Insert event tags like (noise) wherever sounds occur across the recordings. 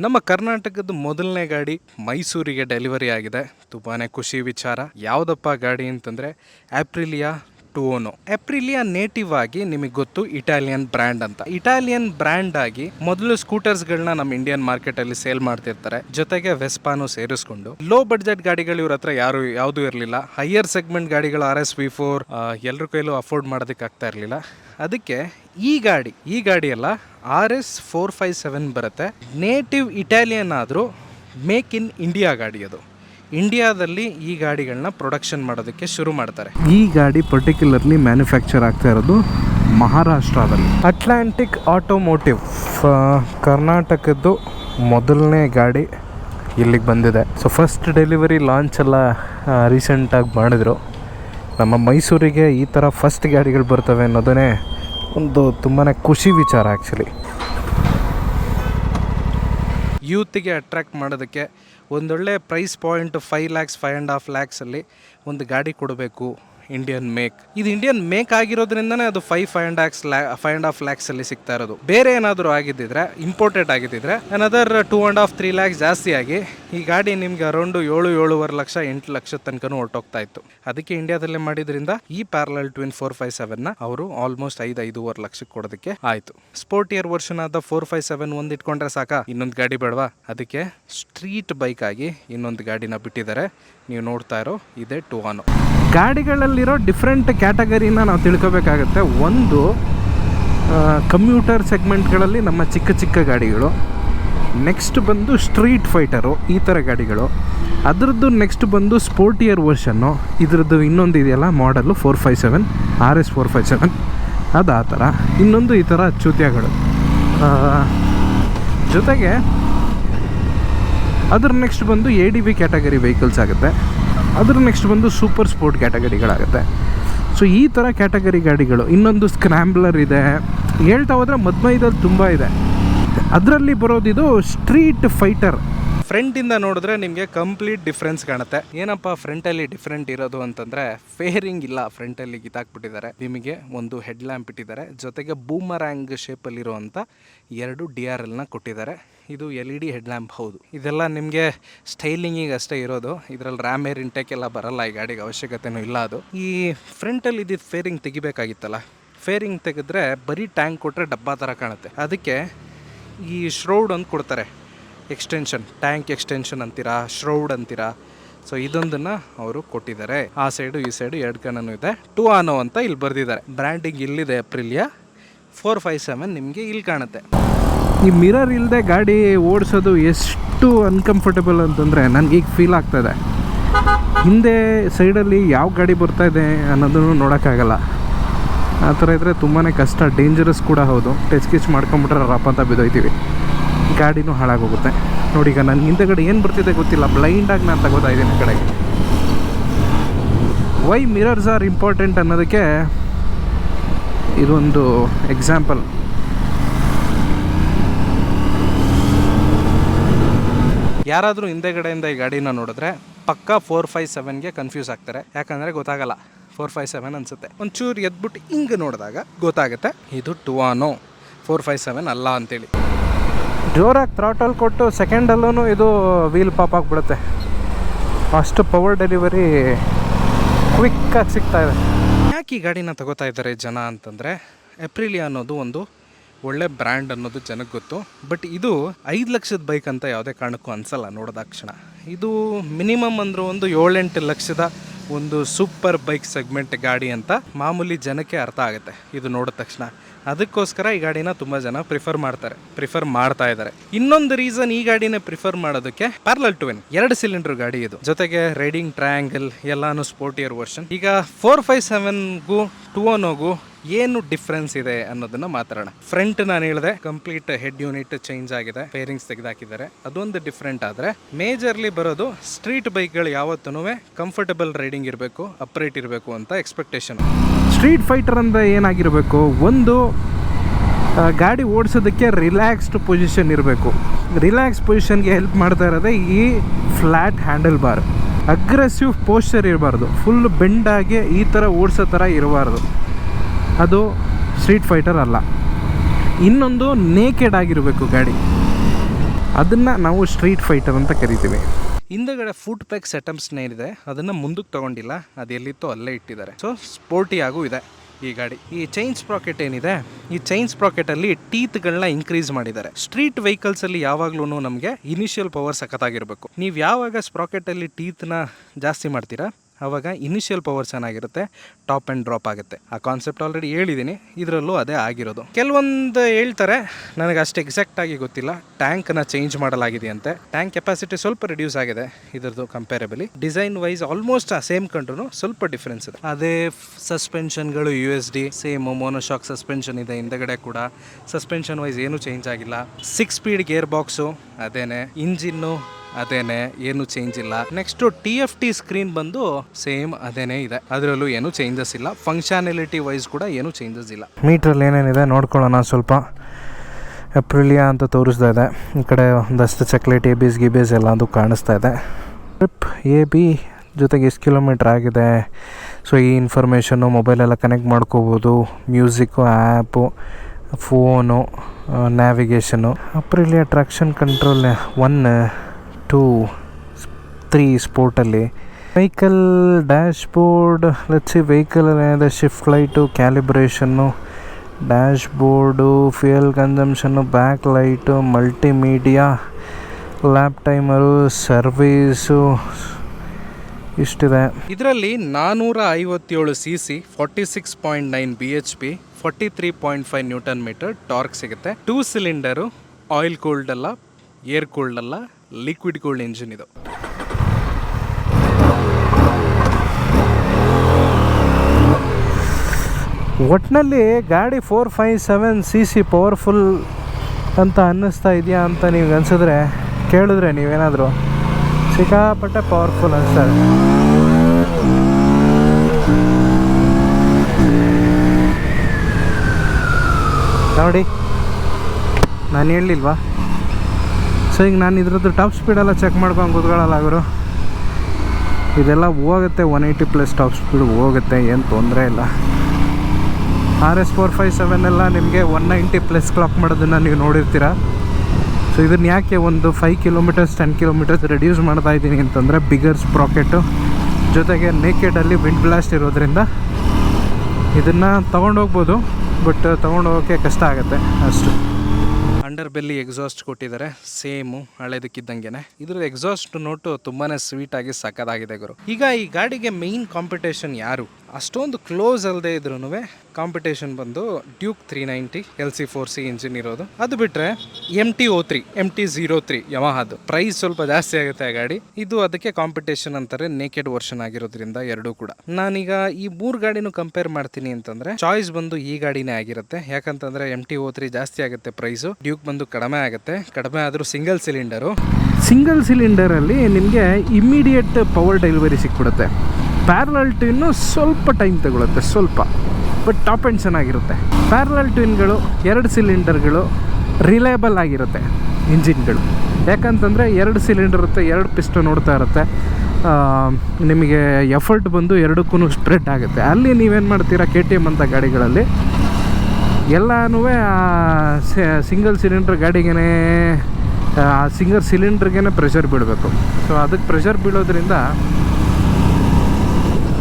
ನಮ್ಮ ಕರ್ನಾಟಕದ ಮೊದಲನೇ ಗಾಡಿ ಮೈಸೂರಿಗೆ ಡೆಲಿವರಿ ಆಗಿದೆ. ತುಂಬಾ ಖುಷಿ ವಿಚಾರ. ಯಾವುದಪ್ಪ ಗಾಡಿ ಅಂತಂದರೆ ಆಪ್ರಿಲಿಯಾ ಟೂನೋ ಎಪ್ರಿಲಿಯಾ ನೇಟಿವ್ ಆಗಿ ನಿಮಗೆ ಗೊತ್ತು ಇಟಾಲಿಯನ್ ಬ್ರ್ಯಾಂಡ್ ಅಂತ. ಇಟಾಲಿಯನ್ ಬ್ರ್ಯಾಂಡ್ ಆಗಿ ಮೊದಲು ಸ್ಕೂಟರ್ಸ್ಗಳನ್ನ ನಮ್ಮ ಇಂಡಿಯನ್ ಮಾರ್ಕೆಟ್ ಅಲ್ಲಿ ಸೇಲ್ ಮಾಡ್ತಿರ್ತಾರೆ. ಜೊತೆಗೆ ವೆಸ್ಪಾನು ಸೇರಿಸ್ಕೊಂಡು. ಲೋ ಬಡ್ಜೆಟ್ ಗಾಡಿಗಳು ಇವ್ರ ಹತ್ರ ಯಾರು, ಯಾವುದು ಇರಲಿಲ್ಲ. ಹೈಯರ್ ಸೆಗ್ಮೆಂಟ್ ಗಾಡಿಗಳು ಆರ್ ಎಸ್, ವಿ ಫೋರ್ ಎಲ್ಲರ ಕೈಲೂ ಅಫೋರ್ಡ್ ಮಾಡೋದಕ್ಕೆ ಆಗ್ತಾ ಇರಲಿಲ್ಲ. ಅದಕ್ಕೆ ಈ ಗಾಡಿ ಈ ಗಾಡಿ ಎಲ್ಲ R S four five seven ಬರುತ್ತೆ. ನೇಟಿವ್ ಇಟಾಲಿಯನ್ ಆದರೂ ಮೇಕ್ ಇನ್ ಇಂಡಿಯಾ ಗಾಡಿ ಅದು. ಇಂಡಿಯಾದಲ್ಲಿ ಈ ಗಾಡಿಗಳನ್ನ ಪ್ರೊಡಕ್ಷನ್ ಮಾಡೋದಕ್ಕೆ ಶುರು ಮಾಡ್ತಾರೆ. ಈ ಗಾಡಿ ಪರ್ಟಿಕ್ಯುಲರ್ಲಿ ಮ್ಯಾನುಫ್ಯಾಕ್ಚರ್ ಆಗ್ತಾ ಇರೋದು ಮಹಾರಾಷ್ಟ್ರದಲ್ಲಿ. ಅಟ್ಲಾಂಟಿಕ್ ಆಟೋಮೋಟಿವ್ ಕರ್ನಾಟಕದ್ದು ಮೊದಲನೇ ಗಾಡಿ ಇಲ್ಲಿಗೆ ಬಂದಿದೆ. ಸೊ ಫಸ್ಟ್ ಡೆಲಿವರಿ ಲಾಂಚ್ ಎಲ್ಲ ರೀಸೆಂಟಾಗಿ ಮಾಡಿದ್ರು. ನಮ್ಮ ಮೈಸೂರಿಗೆ ಈ ಥರ ಫಸ್ಟ್ ಗಾಡಿಗಳು ಬರ್ತವೆ ಅನ್ನೋದನ್ನೇ ಒಂದು ತುಂಬಾ ಖುಷಿ ವಿಚಾರ ಆ್ಯಕ್ಚುಲಿ ಯೂತ್ಗೆ ಅಟ್ರ್ಯಾಕ್ಟ್ ಮಾಡೋದಕ್ಕೆ ಒಂದೊಳ್ಳೆ price point five lakhs five and half ಲ್ಯಾಕ್ಸಲ್ಲಿ ಒಂದು ಗಾಡಿ ಕೊಡಬೇಕು. ಇಂಡಿಯನ್ ಮೇಕ್ ಇದು ಇಂಡಿಯನ್ ಮೇಕ್ ಆಗಿರೋದ್ರಿಂದನೇ ಅದು ಫೈವ್ ಫೈವ್ ಅಂಡ್ ಲ್ಯಾಕ್ಸ್ ಲ್ಯಾ ಫೈವ್ ಅಂಡ್ ಹಾಫ್ ಲ್ಯಾಕ್ಸಲ್ಲಿ ಸಿಗ್ತಾ ಇರೋದು. ಬೇರೆ ಏನಾದರೂ ಆಗಿದ್ದಿದ್ರೆ imported ಆಗಿದ್ದಿದ್ರೆ another two and half three lakhs ಜಾಸ್ತಿ ಆಗಿ ಈ ಗಾಡಿ ನಿಮ್ಗೆ ಅರೌಂಡ್ ಏಳು, ಏಳುವರೆ ಲಕ್ಷ, ಎಂಟು ಲಕ್ಷ ತನಕನೂ ಹೊರಟೋಗ್ತಾ ಇತ್ತು. ಅದಕ್ಕೆ ಇಂಡಿಯಾದಲ್ಲೇ ಮಾಡಿದ್ರಿಂದ ಈ parallel twin four five seven ಅವರು ಆಲ್ಮೋಸ್ಟ್ ಐದು, ಐದೂವರೆ ಲಕ್ಷಕ್ಕೆ ಕೊಡೋದಕ್ಕೆ ಆಯಿತು. ಸ್ಪೋರ್ಟ್ ಇಯರ್ ವರ್ಷನ್ ಆದ ಫೋರ್ ಫೈವ್ ಸೆವೆನ್ ಒಂದು ಇಟ್ಕೊಂಡ್ರೆ ಸಾಕಾ? ಇನ್ನೊಂದು ಗಾಡಿ ಬೇಡವಾ? ಅದಕ್ಕೆ ಸ್ಟ್ರೀಟ್ ಬೈಕ್ ಆಗಿ ಇನ್ನೊಂದು ಗಾಡಿನ ಬಿಟ್ಟಿದ್ದಾರೆ. ನೀವು ನೋಡ್ತಾ ಇರೋ ಇದೇ ಟುವಾನು. ಗಾಡಿಗಳಲ್ಲಿರೋ ಡಿಫ್ರೆಂಟ್ ಕ್ಯಾಟಗರಿನ ನಾವು ತಿಳ್ಕೊಬೇಕಾಗತ್ತೆ. ಒಂದು ಕಮ್ಯೂಟರ್ ಸೆಗ್ಮೆಂಟ್ಗಳಲ್ಲಿ ನಮ್ಮ ಚಿಕ್ಕ ಚಿಕ್ಕ ಗಾಡಿಗಳು. ನೆಕ್ಸ್ಟ್ ಬಂದು ಸ್ಟ್ರೀಟ್ ಫೈಟರು ಈ ಥರ ಗಾಡಿಗಳು. ಅದರದ್ದು ನೆಕ್ಸ್ಟ್ ಬಂದು ಸ್ಪೋರ್ಟಿಯರ್ ವರ್ಷನ್ನು ಇದರದ್ದು ಇನ್ನೊಂದು ಇದೆಯಲ್ಲ ಮಾಡಲು four five seven R S four five seven ಅದು ಆ ಥರ ಇನ್ನೊಂದು ಈ ಥರ ಚೂತ್ಯಗಳು. ಜೊತೆಗೆ ಅದ್ರ ನೆಕ್ಸ್ಟ್ ಬಂದು A D B category vehicles ಆಗುತ್ತೆ. ಅದ್ರ ನೆಕ್ಸ್ಟ್ ಬಂದು ಸೂಪರ್ ಸ್ಪೋರ್ಟ್ ಕ್ಯಾಟಗರಿಗಳಾಗುತ್ತೆ ಸೊ ಈ ಥರ ಕ್ಯಾಟಗರಿ ಗಾಡಿಗಳು, ಇನ್ನೊಂದು ಸ್ಕ್ರ್ಯಾಂಬ್ಲರ್ ಇದೆ. ಹೇಳ್ತಾ ಹೋದರೆ ಮದ್ಮೈದಲ್ಲಿ ತುಂಬ ಇದೆ. ಅದರಲ್ಲಿ ಬರೋದಿದು ಸ್ಟ್ರೀಟ್ ಫೈಟರ್ ಫ್ರಂಟಿಂದ ನೋಡಿದ್ರೆ ನಿಮಗೆ ಕಂಪ್ಲೀಟ್ ಡಿಫ್ರೆನ್ಸ್ ಕಾಣುತ್ತೆ. ಏನಪ್ಪ ಫ್ರಂಟಲ್ಲಿ ಡಿಫ್ರೆಂಟ್ ಇರೋದು ಅಂತಂದರೆ ಫೇರಿಂಗ್ ಇಲ್ಲ ಫ್ರಂಟಲ್ಲಿ ಗೀತಾಕ್ಬಿಟ್ಟಿದ್ದಾರೆ ನಿಮಗೆ ಒಂದು ಹೆಡ್ ಲ್ಯಾಂಪ್ ಇಟ್ಟಿದ್ದಾರೆ. ಜೊತೆಗೆ ಬೂಮರ್ಯಾಂಗ್ ಶೇಪಲ್ಲಿರುವಂಥ ಎರಡು ಡಿ ಆರ್ ಎಲ್ನ ಕೊಟ್ಟಿದ್ದಾರೆ. ಇದು L E D head lamp ಹೌದು. ಇದೆಲ್ಲ ನಿಮಗೆ ಸ್ಟೈಲಿಂಗಿಗೆ ಅಷ್ಟೇ ಇರೋದು. ಇದರಲ್ಲಿ ರ್ಯಾಮ್ ಏರ್ ಇಂಟೆಕ್ ಎಲ್ಲ ಬರಲ್ಲ, ಈ ಗಾಡಿಗೆ ಅವಶ್ಯಕತೆನೂ ಇಲ್ಲ ಅದು. ಈ ಫ್ರಂಟಲ್ಲಿ ಇದ್ದಿದ್ದು ಫೇರಿಂಗ್ ತೆಗಿಬೇಕಾಗಿತ್ತಲ್ಲ ಫೇರಿಂಗ್ ತೆಗೆದ್ರೆ ಬರೀ ಟ್ಯಾಂಕ್ ಕೊಟ್ಟರೆ ಡಬ್ಬಾ ಥರ ಕಾಣುತ್ತೆ. ಅದಕ್ಕೆ ಈ ಶ್ರೌಡ್ ಅಂತ ಕೊಡ್ತಾರೆ ಎಕ್ಸ್ಟೆನ್ಷನ್ ಟ್ಯಾಂಕ್ ಎಕ್ಸ್ಟೆನ್ಷನ್ ಅಂತೀರಾ ಶ್ರೌಡ್ ಅಂತೀರಾ. ಸೊ ಇದೊಂದನ್ನು ಅವರು ಕೊಟ್ಟಿದ್ದಾರೆ. ಆ ಸೈಡು ಈ ಸೈಡು ಎರಡು ಕಣ್ಣು ಇದೆ. ಟು ಆನೋ ಅಂತ ಇಲ್ಲಿ ಬರೆದಿದ್ದಾರೆ. ಬ್ರ್ಯಾಂಡಿಂಗ್ ಇಲ್ಲಿದೆ ಏಪ್ರಿಲಿಯ ಫೋರ್ ಫೈವ್ ಸೆವೆನ್ ನಿಮಗೆ ಇಲ್ಲಿ ಕಾಣುತ್ತೆ. ಈ ಮಿರರ್ ಇಲ್ಲದೆ ಗಾಡಿ ಓಡಿಸೋದು ಎಷ್ಟು ಅನ್ಕಂಫರ್ಟಬಲ್ ಅಂತಂದರೆ ನನಗೆ ಈಗ ಫೀಲ್ ಆಗ್ತದೆ ಹಿಂದೆ ಸೈಡಲ್ಲಿ ಯಾವ ಗಾಡಿ ಬರ್ತಾ ಇದೆ ಅನ್ನೋದನ್ನು ನೋಡೋಕ್ಕಾಗಲ್ಲ. ಆ ಥರ ಇದ್ದರೆ ತುಂಬಾ ಕಷ್ಟ ಡೇಂಜರಸ್ ಕೂಡ ಹೌದು. ಟಚ್ ಕಿಚ್ ಮಾಡ್ಕೊಂಬಿಟ್ರೆ ರಪ್ಪ ಅಂತ ಬಿದ್ದೋಯ್ತೀವಿ ಗಾಡಿನೂ ಹಾಳಾಗೋಗುತ್ತೆ. ನೋಡಿ ಈಗ ನನ್ನ ಹಿಂದೆಗಡೆ ಏನು ಬರ್ತಿದೆ ಗೊತ್ತಿಲ್ಲ. ಬ್ಲೈಂಡಾಗಿ ನಾನು ತಗೋತಾ ಇದ್ದೀನಿ ಕಡೆಗೆ ವೈ ಮಿರರ್ಸ್ ಆರ್ ಇಂಪಾರ್ಟೆಂಟ್ ಅನ್ನೋದಕ್ಕೆ ಇದೊಂದು ಎಕ್ಸಾಂಪಲ್ ಯಾರಾದರೂ ಹಿಂದೆಗಡೆಯಿಂದ ಈ ಗಾಡಿನ ನೋಡಿದ್ರೆ ಪಕ್ಕ ಫೋರ್ ಫೈವ್ ಸೆವೆನ್ಗೆ ಕನ್ಫ್ಯೂಸ್ ಆಗ್ತಾರೆ. ಯಾಕಂದರೆ ಗೊತ್ತಾಗಲ್ಲ. ಫೋರ್ ಫೈವ್ ಸೆವೆನ್ ಅನಿಸುತ್ತೆ. ಒಂಚೂರು ಎದ್ಬಿಟ್ಟು ಹಿಂಗೆ ನೋಡಿದಾಗ ಗೊತ್ತಾಗುತ್ತೆ, ಇದು ಟುವಾನೋ ಫೋರ್ ಫೈವ್ ಸೆವೆನ್ ಅಲ್ಲ ಅಂತೇಳಿ. ಜೋರಾಗಿ ಥ್ರಾಟಲ್ ಕೊಟ್ಟು ಸೆಕೆಂಡಲ್ಲೂ ಇದು ವೀಲ್ ಪಾಪ್ ಆಗಿಬಿಡುತ್ತೆ. ಅಷ್ಟು ಪವರ್ ಡೆಲಿವರಿ ಕ್ವಿಕ್ಕಾಗಿ ಸಿಗ್ತಾ ಇದೆ. ಯಾಕೆ ಈ ಗಾಡಿನ ತಗೋತಾ ಇದ್ದಾರೆ ಜನ ಅಂತಂದರೆ ಎಪ್ರಿಲಿಯಾ ಅನ್ನೋದು ಒಂದು ಒಳ್ಳೆ ಬ್ರ್ಯಾಂಡ್ ಅನ್ನೋದು ಜನಕ್ಕೆ ಗೊತ್ತು. ಬಟ್ ಇದು ಐದು ಲಕ್ಷದ ಬೈಕ್ ಅಂತ ಯಾವುದೇ ಕಾರಣಕ್ಕೂ ಅನಿಸಲ್ಲ ನೋಡಿದಾಕ್ಷಣ ಇದು ಮಿನಿಮಮ್ ಅಂದ್ರೆ ಒಂದು ಏಳೆಂಟು ಲಕ್ಷದ ಒಂದು ಸೂಪರ್ ಬೈಕ್ ಸೆಗ್ಮೆಂಟ್ ಗಾಡಿ ಅಂತ ಮಾಮೂಲಿ ಜನಕ್ಕೆ ಅರ್ಥ ಆಗುತ್ತೆ ಇದು ನೋಡಿದ ತಕ್ಷಣ. ಅದಕ್ಕೋಸ್ಕರ ಈ ಗಾಡಿನ ತುಂಬ ಜನ ಪ್ರಿಫರ್ ಮಾಡ್ತಾರೆ, ಪ್ರಿಫರ್ ಮಾಡ್ತಾ ಇದ್ದಾರೆ. ಇನ್ನೊಂದು ರೀಸನ್ ಈ ಗಾಡಿನ ಪ್ರಿಫರ್ ಮಾಡೋದಕ್ಕೆ ಪ್ಯಾರಲಲ್ ಟ್ವಿನ್ ಎರಡು ಸಿಲಿಂಡರ್ ಗಾಡಿ ಇದು. ಜೊತೆಗೆ ರೈಡಿಂಗ್ ಟ್ರಯಾಂಗಲ್ ಎಲ್ಲಾನು ಸ್ಪೋರ್ಟಿಯರ್ ವರ್ಷನ್ ಈಗ ಫೋರ್ ಫೈವ್ ಸೆವೆನ್ಗೂ ಟೂ ಒನೋಗೂ ಏನು ಡಿಫ್ರೆನ್ಸ್ ಇದೆ ಅನ್ನೋದನ್ನ ಮಾತಾಡೋಣ. ಫ್ರಂಟ್ ನಾನು ಹೇಳಿದೆ ಕಂಪ್ಲೀಟ್ ಹೆಡ್ ಯೂನಿಟ್ ಚೇಂಜ್ ಆಗಿದೆ ಫೇರಿಂಗ್ಸ್ ತೆಗೆದಾಕಿದ್ದಾರೆ. ಅದೊಂದು ಡಿಫ್ರೆಂಟ್ ಆದರೆ ಮೇಜರ್ಲಿ ಬರೋದು ಸ್ಟ್ರೀಟ್ ಬೈಕ್ಗಳು ಯಾವತ್ತೂ ಕಂಫರ್ಟಬಲ್ ರೈಡಿಂಗ್ ಇರಬೇಕು ಅಪ್ರೇಟ್ ಇರಬೇಕು ಅಂತ ಎಕ್ಸ್ಪೆಕ್ಟೇಷನ್ ಸ್ಟ್ರೀಟ್ ಫೈಟರ್ ಅಂದ್ರೆ ಏನಾಗಿರಬೇಕು? ಒಂದು ಗಾಡಿ ಓಡಿಸೋದಕ್ಕೆ ರಿಲ್ಯಾಕ್ಸ್ಡ್ ಪೊಸಿಷನ್ ಇರಬೇಕು. ರಿಲ್ಯಾಕ್ಸ್ ಪೊಸಿಷನ್ಗೆ ಹೆಲ್ಪ್ ಮಾಡ್ತಾ ಇರೋದೇ ಈ flat handle bar aggressive posture ಇರಬಾರ್ದು. ಫುಲ್ ಬೆಂಡಾಗಿ ಈ ಥರ ಓಡಿಸೋ ಥರ ಇರಬಾರ್ದು. ಅದು ಸ್ಟ್ರೀಟ್ ಫೈಟರ್ ಅಲ್ಲ. ಇನ್ನೊಂದು ನೇಕೆಡ್ ಆಗಿರಬೇಕು ಗಾಡಿ. ಅದನ್ನು ನಾವು ಸ್ಟ್ರೀಟ್ ಫೈಟರ್ ಅಂತ ಕರಿತೀವಿ. ಹಿಂದೆಗಡೆ ಫುಟ್ ಪ್ಯಾಕ್ ಸೆಟಮ್ಸ್ನ ಏನಿದೆ ಅದನ್ನು ಮುಂದಕ್ಕೆ ತಗೊಂಡಿಲ್ಲ. ಅದು ಎಲ್ಲಿತ್ತೋ ಅಲ್ಲೇ ಇಟ್ಟಿದ್ದಾರೆ. ಸೊ ಸ್ಪೋರ್ಟಿಯಾಗೂ ಇದೆ ಈ ಗಾಡಿ. ಈ ಚೈನ್ ಸ್ಪ್ರಾಕೆಟ್ ಏನಿದೆ? ಈ ಚೈನ್ ಸ್ಪ್ರಾಕೆಟಲ್ಲಿ ಟೀತ್ಗಳನ್ನ ಇನ್ಕ್ರೀಸ್ ಮಾಡಿದ್ದಾರೆ. ಸ್ಟ್ರೀಟ್ ವೆಹಿಕಲ್ಸಲ್ಲಿ ಯಾವಾಗ್ಲೂ ನಮಗೆ ಇನಿಷಿಯಲ್ ಪವರ್ ಸಖತ್ತಾಗಿರಬೇಕು. ನೀವು ಯಾವಾಗ ಸ್ಪ್ರಾಕೆಟಲ್ಲಿ ಟೀತ್ನ ಜಾಸ್ತಿ ಮಾಡ್ತೀರಾ ಆವಾಗ ಇನಿಷಿಯಲ್ ಪವರ್ ಚೆನ್ನಾಗಿರುತ್ತೆ ಟಾಪ್ ಆ್ಯಂಡ್ ಡ್ರಾಪ್ ಆಗುತ್ತೆ. ಆ ಕಾನ್ಸೆಪ್ಟ್ ಆಲ್ರೆಡಿ ಹೇಳಿದ್ದೀನಿ ಇದರಲ್ಲೂ ಅದೇ ಆಗಿರೋದು. ಕೆಲವೊಂದು ಹೇಳ್ತಾರೆ, ನನಗೆ ಅಷ್ಟು ಎಕ್ಸಾಕ್ಟ್ ಆಗಿ ಗೊತ್ತಿಲ್ಲ. ಟ್ಯಾಂಕ್ನ ಚೇಂಜ್ ಮಾಡಲಾಗಿದೆ ಅಂತೆ ಟ್ಯಾಂಕ್ ಕೆಪಾಸಿಟಿ ಸ್ವಲ್ಪ ರಿಡ್ಯೂಸ್ ಆಗಿದೆ, ಇದರದ್ದು ಕಂಪೇರಬಲಿ ಡಿಸೈನ್ ವೈಸ್ ಆಲ್ಮೋಸ್ಟ್ ಆ ಸೇಮ್ ಕಂಡ್ರು ಸ್ವಲ್ಪ ಡಿಫ್ರೆನ್ಸ್ ಇದೆ. ಅದೇ ಸಸ್ಪೆನ್ಷನ್ಗಳು U S D same monoshock suspension ಇದೆ ಹಿಂದಗಡೆ ಕೂಡ. ಸಸ್ಪೆನ್ಷನ್ ವೈಸ್ ಏನೂ ಚೇಂಜ್ ಆಗಿಲ್ಲ. ಸಿಕ್ಸ್ ಸ್ಪೀಡ್ ಗೇರ್ ಬಾಕ್ಸು ಅದೇನೆ. ಇಂಜಿನ್ನು ಅದೇನೆ, ಏನು ಚೇಂಜ್ ಇಲ್ಲ. Next T F T screen ಬಂದು ಸೇಮ್ ಅದೇನೆ ಇದೆ. ಅದರಲ್ಲೂ ಏನು ಚೇಂಜಸ್ ಇಲ್ಲ. ಫಂಕ್ಷನಾಲಿಟಿ ವೈಸ್ ಕೂಡ ಏನು ಚೇಂಜಸ್ ಇಲ್ಲ. ಮೀಟ್ರಲ್ಲಿ ಏನೇನಿದೆ ನೋಡ್ಕೊಳ್ಳೋಣ ಸ್ವಲ್ಪ. ಎಪ್ರಿಲಿಯಾ ಅಂತ ತೋರಿಸ್ತಾ ಇದೆ. ಈ ಕಡೆ ಒಂದಷ್ಟು ಚಕ್ಲೇಟ್ ಎ ಬಿಸ್ ಗಿಬೀಸ್ ಎಲ್ಲ ಅದು ಕಾಣಿಸ್ತಾ ಇದೆ. ಟ್ರಿಪ್ ಎ ಬಿ ಜೊತೆಗೆ ಎಷ್ಟು ಕಿಲೋಮೀಟ್ರ್ ಆಗಿದೆ? ಸೊ ಈ ಇನ್ಫಾರ್ಮೇಷನ್ನು ಮೊಬೈಲೆಲ್ಲ ಕನೆಕ್ಟ್ ಮಾಡ್ಕೋಬೋದು. Music app phone navigation Aprilia traction control one two three ಸ್ಪೋರ್ಟಲ್ಲಿ vehicle dashboard ಲಚ್ಚಿ ವೆಹಿಕಲ್ ಏನಿದೆ shift light calibration dashboard fuel consumption back light multimedia lap timer service ಇಷ್ಟಿದೆ. ಇದರಲ್ಲಿ ನಾನ್ನೂರ ಐವತ್ತೇಳು C C forty six point nine B H P forty three point five newton metre torque ಸಿಗುತ್ತೆ. Two cylinder oil cooled ಅಲ್ಲ air cooled ಅಲ್ಲ liquid cooled engine ಇದು. ಒಟ್ಟಿನಲ್ಲಿ ಗಾಡಿ four five seven C C powerful ಅಂತ ಅನ್ನಿಸ್ತಾ ಇದೆಯಾ ಅಂತ ನೀವು ಅನಿಸಿದ್ರೆ ಕೇಳಿದ್ರೆ ನೀವೇನಾದರೂ ಸಿಕ್ಕಾಪಟ್ಟೆ ಪವರ್ಫುಲ್ ಅನ್ಸ್ತಾರೆ ನೋಡಿ, ನಾನು ಹೇಳಲಿಲ್ವಾ ಸೊ ಈಗ ನಾನು ಇದ್ರದ್ದು ಟಾಪ್ ಸ್ಪೀಡೆಲ್ಲ ಚೆಕ್ ಮಾಡ್ಕೊಂಡು ಕೂತ್ಕೊಳ್ಳಲ್ಲ ಅವರು ಇದೆಲ್ಲ ಹೋಗುತ್ತೆ one eighty plus top speed ಹೋಗುತ್ತೆ, ಏನು ತೊಂದರೆ ಇಲ್ಲ. R S four five seven ಎಲ್ಲ ನಿಮಗೆ ಒನ್ ನೈಂಟಿ ಪ್ಲಸ್ ಕ್ಲಾಕ್ ಮಾಡೋದನ್ನು ನೀವು ನೋಡಿರ್ತೀರ? ಸೊ ಇದನ್ನು ಯಾಕೆ ಒಂದು five kilometres ten kilometres reduce ಮಾಡ್ತಾ ಇದ್ದೀನಿ ಅಂತಂದರೆ ಬಿಗರ್ ಸ್ಪ್ರಾಕೆಟು ಜೊತೆಗೆ ನೇಕೆಡಲ್ಲಿ ವಿಂಡ್ ಬ್ಲಾಸ್ಟ್ ಇರೋದ್ರಿಂದ ಇದನ್ನು ತೊಗೊಂಡೋಗ್ಬೋದು ಬಟ್ ತೊಗೊಂಡೋಗೋಕ್ಕೆ ಕಷ್ಟ ಆಗುತ್ತೆ ಅಷ್ಟು. ಅಂಡರ್ ಬೆಲ್ಲಿ ಎಕ್ಸಾಸ್ಟ್ ಕೊಟ್ಟಿದ್ದಾರೆ ಸೇಮು ಹಳೇದಕ್ಕಿದ್ದಂಗೆ ಇದ್ರ ಎಕ್ಸಾಸ್ಟ್ ನೋಟು ತುಂಬಾನೇ ಸ್ವೀಟ್ ಆಗಿ ಸಕ್ಕದಾಗಿದೆ ಗುರು. ಈಗ ಈ ಗಾಡಿಗೆ ಮೇಯ್ನ್ ಕಾಂಪಿಟೇಷನ್ ಯಾರು? ಅಷ್ಟೊಂದು ಕ್ಲೋಸ್ ಅಲ್ಲದೆ ಇದ್ರೂ ಕಾಂಪಿಟೇಷನ್ ಬಂದು Duke three ninety L C four C engine ಇರೋದು. ಅದು ಬಿಟ್ಟರೆ M T O three M T zero three ಯಮಹಾದು price ಸ್ವಲ್ಪ ಜಾಸ್ತಿ ಆಗುತ್ತೆ ಆ ಗಾಡಿ. ಇದು ಅದಕ್ಕೆ ಕಾಂಪಿಟೇಷನ್ ಅಂತಾರೆ ನೇಕೆಡ್ ವರ್ಷನ್ ಆಗಿರೋದ್ರಿಂದ ಎರಡೂ ಕೂಡ. ನಾನೀಗ ಈ ಮೂರು ಗಾಡಿನೂ ಕಂಪೇರ್ ಮಾಡ್ತೀನಿ ಅಂತಂದ್ರೆ ಚಾಯ್ಸ್ ಬಂದು ಈ ಗಾಡಿನೇ ಆಗಿರುತ್ತೆ. ಯಾಕಂತಂದ್ರೆ ಎಂ ಟಿ ಓ ತ್ರೀ ಜಾಸ್ತಿ ಆಗುತ್ತೆ ಪ್ರೈಸು ಡ್ಯೂಕ್ ಬಂದು ಕಡಿಮೆ ಆಗುತ್ತೆ. ಕಡಿಮೆ ಆದರೂ ಸಿಂಗಲ್ ಸಿಲಿಂಡರು ಸಿಂಗಲ್ ಸಿಲಿಂಡರಲ್ಲಿ ನಿಮಗೆ ಇಮಿಡಿಯೇಟ್ ಪವರ್ ಡೆಲಿವರಿ ಸಿಕ್ಬಿಡುತ್ತೆ. ಪ್ಯಾರಲಲ್ ಟ್ವಿನ್ನು ಸ್ವಲ್ಪ ಟೈಮ್ ತಗೊಳುತ್ತೆ, ಸ್ವಲ್ಪ. ಬಟ್ ಟಾಪ್ ಆ್ಯಂಡ್ ಚೆನ್ನಾಗಿರುತ್ತೆ. ಪ್ಯಾರಲಲ್ ಟ್ವಿನ್ಗಳು ಎರಡು ಸಿಲಿಂಡರ್ಗಳು ರಿಲಯಬಲ್ ಆಗಿರುತ್ತೆ ಇಂಜಿನ್ಗಳು ಯಾಕಂತಂದರೆ ಎರಡು ಸಿಲಿಂಡರ್ ಇರುತ್ತೆ, ಎರಡು ಪಿಸ್ಟನ್ ನೋಡ್ತಾ ಇರುತ್ತೆ. ನಿಮಗೆ ಎಫರ್ಟ್ ಬಂದು ಎರಡಕ್ಕೂ ಸ್ಪ್ರೆಡ್ ಆಗುತ್ತೆ. ಅಲ್ಲಿ ನೀವೇನು ಮಾಡ್ತೀರಾ ಕೆ ಟಿ ಎಂ ಅಂತ ಗಾಡಿಗಳಲ್ಲಿ ಎಲ್ಲನೂ ಸಿಂಗಲ್ ಸಿಲಿಂಡರ್ ಗಾಡಿಗೇ ಆ ಸಿಂಗಲ್ ಸಿಲಿಂಡ್ರಿಗೇ ಪ್ರೆಷರ್ ಬೀಳಬೇಕು ಸೊ ಅದಕ್ಕೆ ಪ್ರೆಷರ್ ಬೀಳೋದ್ರಿಂದ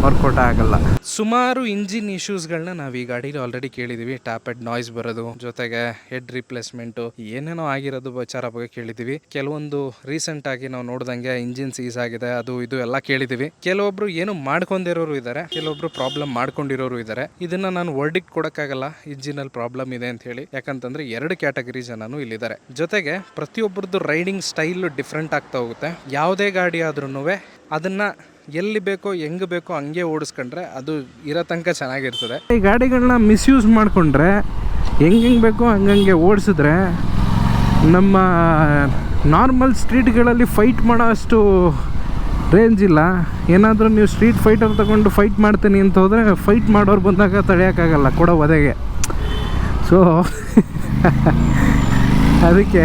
ವರ್ಕೌಟ್ ಆಗಲ್ಲ. ಸುಮಾರು ಇಂಜಿನ್ ಇಶ್ಯೂಸ್ಗಳನ್ನ ನಾವು ಈ ಗಾಡಿಲಿ ಆಲ್ರೆಡಿ ಕೇಳಿದೀವಿ. ಟ್ಯಾಪ್ ಎಡ್ ನಾಯ್ಸ್ ಬರೋದು, ಜೊತೆಗೆ ಹೆಡ್ ರಿಪ್ಲೇಸ್ಮೆಂಟ್ ಏನೇನೋ ಆಗಿರೋದು ವಿಚಾರ ಬಗ್ಗೆ ಕೇಳಿದೀವಿ. ಕೆಲವೊಂದು ರೀಸೆಂಟ್ ಆಗಿ ನಾವು ನೋಡ್ದಂಗೆ ಇಂಜಿನ್ ಸೀಸ್ ಆಗಿದೆ, ಅದು ಇದು ಎಲ್ಲ ಕೇಳಿದೀವಿ. ಕೆಲವೊಬ್ರು ಏನು ಮಾಡ್ಕೊಂಡಿರೋರು ಇದ್ದಾರೆ ಕೆಲವೊಬ್ರು ಪ್ರಾಬ್ಲಮ್ ಮಾಡ್ಕೊಂಡಿರೋರು ಇದ್ದಾರೆ ಇದನ್ನ ನಾನು ವರ್ಡಿಕ್ ಕೊಡಕ್ಕಾಗಲ್ಲ ಇಂಜಿನಲ್ಲಿ ಪ್ರಾಬ್ಲಮ್ ಇದೆ ಅಂತ ಹೇಳಿ. ಯಾಕಂತಂದ್ರೆ ಎರಡು ಕ್ಯಾಟಗರಿ ಜನನು ಇಲ್ಲಿದ್ದಾರೆ. ಜೊತೆಗೆ ಪ್ರತಿಯೊಬ್ಬರದ್ದು ರೈಡಿಂಗ್ ಸ್ಟೈಲ್ ಡಿಫ್ರೆಂಟ್ ಆಗ್ತಾ ಹೋಗುತ್ತೆ. ಯಾವುದೇ ಗಾಡಿ ಆದ್ರೂ ಅದನ್ನ ಎಲ್ಲಿ ಬೇಕೋ, ಹೆಂಗ್ ಬೇಕೋ ಹಂಗೆ ಓಡಿಸ್ಕೊಂಡ್ರೆ ಅದು ಇರೋ ತನಕ ಚೆನ್ನಾಗಿರ್ತದೆ. ಈ ಗಾಡಿಗಳನ್ನ ಮಿಸ್ಯೂಸ್ ಮಾಡಿಕೊಂಡ್ರೆ ಹೆಂಗೆ ಬೇಕೋ ಹಂಗಂಗೆ ಓಡಿಸಿದ್ರೆ ನಮ್ಮ ನಾರ್ಮಲ್ ಸ್ಟ್ರೀಟ್ಗಳಲ್ಲಿ ಫೈಟ್ ಮಾಡೋ ಅಷ್ಟು ರೇಂಜ್ ಇಲ್ಲ. ಏನಾದರೂ ನೀವು ಸ್ಟ್ರೀಟ್ ಫೈಟರ್ ತಗೊಂಡು ಫೈಟ್ ಮಾಡ್ತೀನಿ ಅಂತ ಹೋದರೆ ಫೈಟ್ ಮಾಡೋರು ಬಂದಾಗ ತಡೆಯೋಕ್ಕಾಗಲ್ಲ ಕೊಡೋ ಒದೆಗೆ. ಸೊ (laughs) ಅದಕ್ಕೆ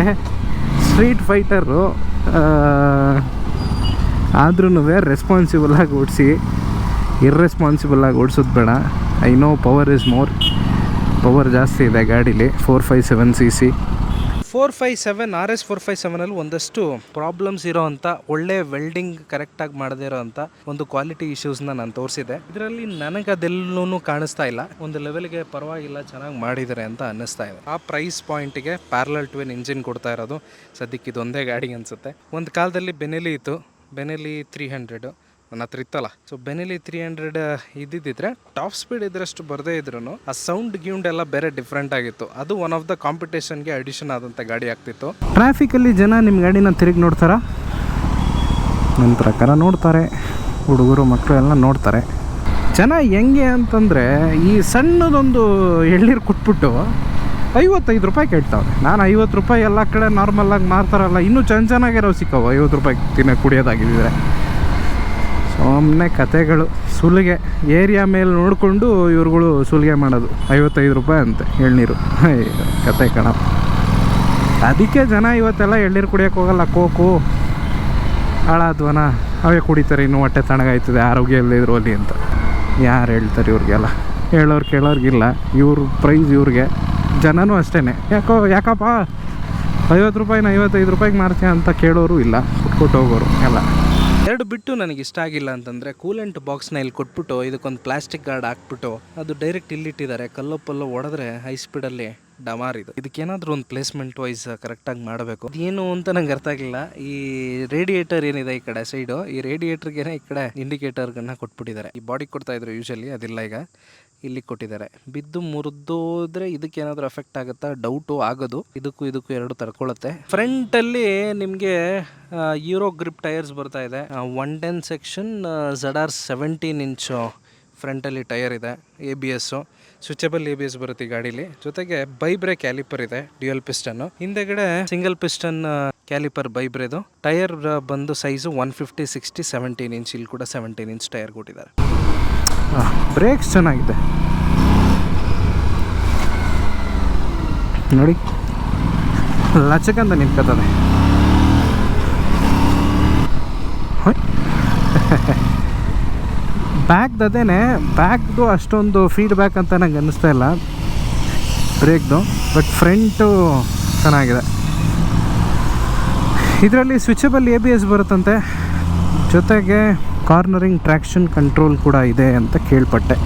ಸ್ಟ್ರೀಟ್ ಫೈಟರು ಆದ್ರೂ ರೆಸ್ಪಾನ್ಸಿಬಲ್ ಆಗಿ ಓಡಿಸಿ ಇರ್ರೆಸ್ಪಾನ್ಸಿಬಲ್ ಆಗಿ ಓಡಿಸೋದು ಬೇಡ. I know power is more power ಜಾಸ್ತಿ ಇದೆ ಗಾಡೀಲಿ. Four five seven C C four five seven R S four five ಸೆವೆನಲ್ಲಿ ಒಂದಷ್ಟು ಪ್ರಾಬ್ಲಮ್ಸ್ ಇರೋವಂಥ ಒಳ್ಳೆ ವೆಲ್ಡಿಂಗ್ ಕರೆಕ್ಟಾಗಿ ಮಾಡದೇ ಇರೋವಂಥ ಒಂದು ಕ್ವಾಲಿಟಿ ಇಶ್ಯೂಸ್ನ ನಾನು ತೋರಿಸಿದೆ. ಇದರಲ್ಲಿ ನನಗೆ ಅದೆಲ್ಲೂ ಕಾಣಿಸ್ತಾ ಇಲ್ಲ. ಒಂದು ಲೆವೆಲ್ಗೆ ಪರವಾಗಿಲ್ಲ, ಚೆನ್ನಾಗಿ ಮಾಡಿದ್ದಾರೆ ಅಂತ ಅನ್ನಿಸ್ತಾ ಇದೆ. ಆ ಪ್ರೈಸ್ ಪಾಯಿಂಟಿಗೆ ಪ್ಯಾರಲಲ್ ಟ್ವೆನ್ ಇಂಜಿನ್ ಕೊಡ್ತಾ ಇರೋದು. ಸದ್ಯಕ್ಕೆ ಇದೊಂದೇ ಗಾಡಿ ಅನಿಸುತ್ತೆ. ಒಂದು ಕಾಲದಲ್ಲಿ ಬೆನೆಲಿ ಇತ್ತು. ಬೆನೆಲಿ ತ್ರೀ ಹಂಡ್ರೆಡು ನನ್ನ ಹತ್ರ ಇತ್ತಲ್ಲ. ಸೊ ಬೆನೆಲಿ ತ್ರೀ ಹಂಡ್ರೆಡ್ ಇದ್ದಿದ್ದಿದ್ರೆ ಟಾಪ್ ಸ್ಪೀಡ್ ಇದ್ರಷ್ಟು ಬರದೇ ಇದ್ರು ಆ ಸೌಂಡ್ ಗ್ಯೂಂಡ್ ಎಲ್ಲ ಬೇರೆ ಡಿಫ್ರೆಂಟ್ ಆಗಿತ್ತು. ಅದು ಒನ್ ಆಫ್ ದ ಕಾಂಪಿಟೇಷನ್ಗೆ ಅಡಿಷನ್ ಆದಂಥ ಗಾಡಿ ಆಗ್ತಿತ್ತು. ಟ್ರಾಫಿಕಲ್ಲಿ ಜನ ನಿಮ್ಮ ಗಾಡಿನ ತಿರುಗಿ ನೋಡ್ತಾರ? ನನ್ನ ಪ್ರಕಾರ ನೋಡ್ತಾರೆ. ಹುಡುಗರು ಮಕ್ಕಳು ಎಲ್ಲ ನೋಡ್ತಾರೆ. ಜನ ಹೆಂಗೆ ಅಂತಂದರೆ ಈ ಸಣ್ಣದೊಂದು ಎಳ್ನೀರು ಕೊಟ್ಬಿಟ್ಟು ಐವತ್ತೈದು ರೂಪಾಯಿ ಕೇಳ್ತಾವೆ ನಾನು ಐವತ್ತು ರೂಪಾಯಿ ಎಲ್ಲ ಕಡೆ ನಾರ್ಮಲಾಗಿ ಮಾರ್ತಾರಲ್ಲ, ಇನ್ನೂ ಚೆನ್ನ ಚೆನ್ನಾಗಿರೋ ಸಿಕ್ಕವು? ಐವತ್ತು ರೂಪಾಯಿ ತಿನ್ನ ಕುಡಿಯೋದಾಗಿದ್ದರೆ ಸುಮ್ಮನೆ ಕತೆಗಳು, ಸುಲಿಗೆ. ಏರಿಯಾ ಮೇಲೆ ನೋಡಿಕೊಂಡು ಇವ್ರುಗಳು ಸುಲಿಗೆ ಮಾಡೋದು. ಐವತ್ತೈದು ರೂಪಾಯಿ ಅಂತೆ, ಎಳ್ನೀರು. ಕತೆ ಕಣ. ಅದಕ್ಕೆ ಜನ ಇವತ್ತೆಲ್ಲ ಎಳ್ನೀರು ಕುಡಿಯೋಕೆ ಹೋಗಲ್ಲ. ಕೋಕು ಹಾಳಾದ್ವನ? ಅವೇ ಕುಡಿತಾರೆ, ಇನ್ನು ಹೊಟ್ಟೆ ತಣಗಾಯ್ತದೆ ಆರೋಗ್ಯ ಇಲ್ಲದಿದ್ರು ಅಲ್ಲಿ ಅಂತ. ಯಾರು ಹೇಳ್ತಾರೆ ಇವ್ರಿಗೆಲ್ಲ? ಹೇಳೋರು ಕೇಳೋರಿಗಿಲ್ಲ. ಇವ್ರ ಪ್ರೈಸ್ ಇವ್ರಿಗೆ. ಜನನೂ ಅಷ್ಟೇ ಯಾಕೋ, ಯಾಕಪ್ಪ? ಐವತ್ತು ರೂಪಾಯಿನ ಐವತ್ತೈದು ರೂಪಾಯಿಗೆ ಮಾರ್ತೀಯ ಅಂತ ಕೇಳೋರು ಇಲ್ಲ. ಕೊಟ್ಟು ಹೋಗೋರು ಎಲ್ಲ. ಎರಡು ಬಿಟ್ಟು ನನಗೆ ಇಷ್ಟ ಆಗಿಲ್ಲ ಅಂತಂದರೆ ಕೂಲೆಂಟ್ ಬಾಕ್ಸ್ನ ಇಲ್ಲಿ ಕೊಟ್ಬಿಟ್ಟು ಇದಕ್ಕೊಂದು ಪ್ಲಾಸ್ಟಿಕ್ ಗಾರ್ಡ್ ಹಾಕ್ಬಿಟ್ಟು ಅದು ಡೈರೆಕ್ಟ್ ಇಲ್ಲಿಟ್ಟಿದ್ದಾರೆ ಪಲ್ಲು ಒಡೆದ್ರೆ ಹೈ ಸ್ಪೀಡಲ್ಲಿ ಡಮಾರ್ ಇದು. ಇದಕ್ಕೇನಾದರೂ ಒಂದು ಪ್ಲೇಸ್ಮೆಂಟ್ ವೈಸ್ ಕರೆಕ್ಟಾಗಿ ಮಾಡಬೇಕು. ಏನು ಅಂತ ನಂಗೆ ಅರ್ಥ ಆಗಿಲ್ಲ. ಈ ರೇಡಿಯೇಟರ್ ಏನಿದೆ ಈ ಕಡೆ ಸೈಡು ಈ ರೇಡಿಯೇಟರ್ಗೆ ಈ ಕಡೆ ಇಂಡಿಕೇಟರ್ಗನ್ನ ಕೊಟ್ಬಿಟ್ಟಿದ್ದಾರೆ. ಈ ಬಾಡಿ ಕೊಡ್ತಾ ಇದ್ರು ಯೂಶಲಿ ಅದಿಲ್ಲ ಈಗ. ಇಲ್ಲಿ ಕೊಟ್ಟಿದ್ದಾರೆ. ಬಿದ್ದು ಮುರಿದೋದ್ರೆ ಇದಕ್ಕೆ ಏನಾದರೂ ಎಫೆಕ್ಟ್ ಆಗುತ್ತಾ? ಡೌಟು ಆಗೋದು. ಇದಕ್ಕೂ ಇದಕ್ಕೂ ಎರಡು ತಡ್ಕೊಳ್ಳುತ್ತೆ ಫ್ರಂಟಲ್ಲಿ ನಿಮಗೆ ಯೂರೋ ಗ್ರಿಪ್ ಟೈರ್ಸ್ ಬರ್ತಾ ಇದೆ. One ten section Z R seventeen inch ಫ್ರಂಟಲ್ಲಿ tyre ಇದೆ A B S switchable A B S ಬರುತ್ತೆ ಈ ಗಾಡೀಲಿ. ಜೊತೆಗೆ ಬೈಬ್ರೆ ಕ್ಯಾಲಿಪರ್ ಇದೆ ಡ್ಯುಯಲ್ ಪಿಸ್ಟನ್ ಹಿಂದೆಗಡೆ ಸಿಂಗಲ್ ಪಿಸ್ಟನ್ ಕ್ಯಾಲಿಪರ್ ಬೈ ಬ್ರೇದು ಟೈರ್ ಬಂದು size one fifty sixty seventeen inch ಇಲ್ಲಿ ಕೂಡ ಸೆವೆಂಟೀನ್ ಇಂಚ್ ಟೈರ್ ಕೊಟ್ಟಿದ್ದಾರೆ. ಬ್ರೇಕ್ಸ್ ಚೆನ್ನಾಗಿದೆ. ನೋಡಿ ಲಚಕಂತ ನಿಂತ್ಕೋತದೆ ಬ್ಯಾಗ್ದು ಅದೇನೆ ಬ್ಯಾಗ್ದು ಅಷ್ಟೊಂದು ಫೀಡ್ಬ್ಯಾಕ್ ಅಂತ ನಂಗೆ ಅನ್ನಿಸ್ತಾ ಇಲ್ಲ. ಬ್ರೇಕ್ದು ಬಟ್ ಫ್ರಂಟು ಚೆನ್ನಾಗಿದೆ. ಇದರಲ್ಲಿ ಸ್ವಿಚಬಲ್ ಎ ಬಿ ಎಸ್ ಬರುತ್ತಂತೆ. ಜೊತೆಗೆ ಕಾರ್ನರಿಂಗ್ ಟ್ರ್ಯಾಕ್ಷನ್ ಕಂಟ್ರೋಲ್ ಕೂಡ ಇದೆ ಅಂತ ಕೇಳ್ಪಟ್ಟೆ.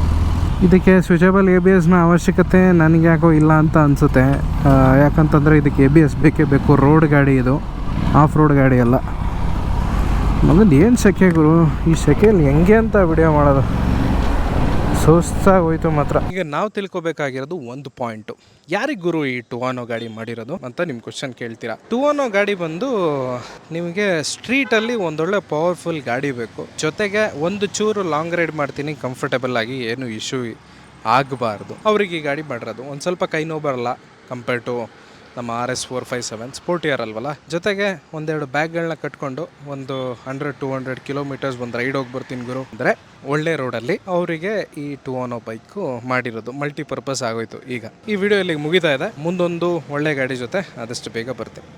ಇದಕ್ಕೆ ಸ್ವಿಚಬಲ್ ಎ ಬಿ ಎಸ್ನ ಅವಶ್ಯಕತೆ ನನಗೆ ಯಾಕೋ ಇಲ್ಲ ಅಂತ ಅನಿಸುತ್ತೆ. ಯಾಕಂತಂದರೆ ಇದಕ್ಕೆ ಎ ಬಿ ಎಸ್ ಬೇಕೇ ಬೇಕು. ರೋಡ್ ಗಾಡಿ ಇದು. ಆಫ್ ರೋಡ್ ಗಾಡಿ ಅಲ್ಲ. ಮೊದಲು ಏನು ಸೆಕೆ ಗುರು? ಈ ಸೆಕೆಯಲ್ಲಿ ಹೆಂಗೆ ಅಂತ ವಿಡಿಯೋ ಮಾಡೋದು? ಸುಸ್ತಾಗಿ ಹೋಯ್ತು ಮಾತ್ರ. ಈಗ ನಾವು ತಿಳ್ಕೊಬೇಕಾಗಿರೋದು ಒಂದು ಪಾಯಿಂಟ್ ಯಾರಿಗೆ ಗುರು ಈ ಟುವಾನೋ ಗಾಡಿ ಮಾಡಿರೋದು ಅಂತ ನಿಮ್ಮ ಕ್ವಶನ್ ಕೇಳ್ತೀರಾ? ಟುವಾನೋ ಗಾಡಿ ಬಂದು ನಿಮಗೆ ಸ್ಟ್ರೀಟಲ್ಲಿ ಒಂದೊಳ್ಳೆ ಪವರ್ಫುಲ್ ಗಾಡಿ ಬೇಕು. ಜೊತೆಗೆ ಒಂದು ಚೂರು ಲಾಂಗ್ ರೈಡ್ ಮಾಡ್ತೀನಿ ಕಂಫರ್ಟಬಲ್ ಆಗಿ ಏನು ಇಶ್ಯೂ ಆಗಬಾರ್ದು. ಅವ್ರಿಗೆ ಈ ಗಾಡಿ ಮಾಡಿರೋದು. ಒಂದು ಸ್ವಲ್ಪ ಕೈ ನೋವು ಬರಲ್ಲ ಕಂಪೇರ್ ಟು ನಮ್ಮ R S four five seven sportier ಅಲ್ವಲ್ಲ? ಜೊತೆಗೆ ಒಂದೆರಡು ಬ್ಯಾಗ್ಗಳನ್ನ ಕಟ್ಕೊಂಡು ಒಂದು ಹಂಡ್ರೆಡ್, ಟು ಹಂಡ್ರೆಡ್ ಕಿಲೋಮೀಟರ್ಸ್ ಒಂದು ರೈಡ್ ಹೋಗಿ ಬರ್ತೀನಿ ಗುರು. ಅಂದರೆ ಒಳ್ಳೆ ರೋಡಲ್ಲಿ ಅವರಿಗೆ ಈ ಟು ಅನ್ನೋ ಬೈಕು ಮಾಡಿರೋದು ಮಲ್ಟಿಪರ್ಪಸ್ ಆಗೋಯ್ತು ಈಗ. ಈ ವಿಡಿಯೋ ಇಲ್ಲಿಗೆ ಮುಗಿತಾ ಇದೆ. ಮುಂದೊಂದು ಒಳ್ಳೆ ಗಾಡಿ ಜೊತೆ ಆದಷ್ಟು ಬೇಗ ಬರ್ತೀನಿ.